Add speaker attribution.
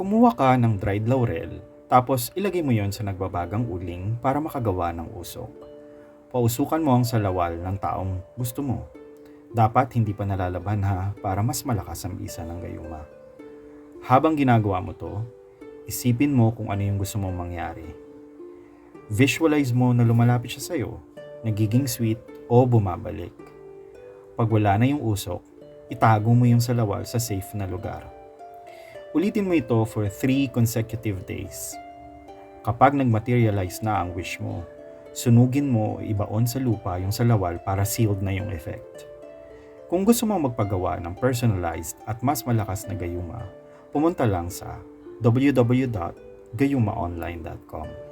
Speaker 1: Kumuha ka ng dried laurel, tapos ilagay mo yon sa nagbabagang uling para makagawa ng usok. Pausukan mo ang salawal ng taong gusto mo. Dapat hindi pa nalalaban ha para mas malakas ang bisa ng gayuma. Habang ginagawa mo to, isipin mo kung ano yung gusto mong mangyari. Visualize mo na lumalapit siya sa'yo, nagiging sweet o bumabalik. Pag wala na yung usok, itago mo yung salawal sa safe na lugar. Ulitin mo ito for 3 consecutive days. Kapag nag-materialize na ang wish mo, sunugin mo ibaon sa lupa yung salawal para sealed na yung effect. Kung gusto mo magpagawa ng personalized at mas malakas na gayuma, pumunta lang sa www.gayumaonline.com.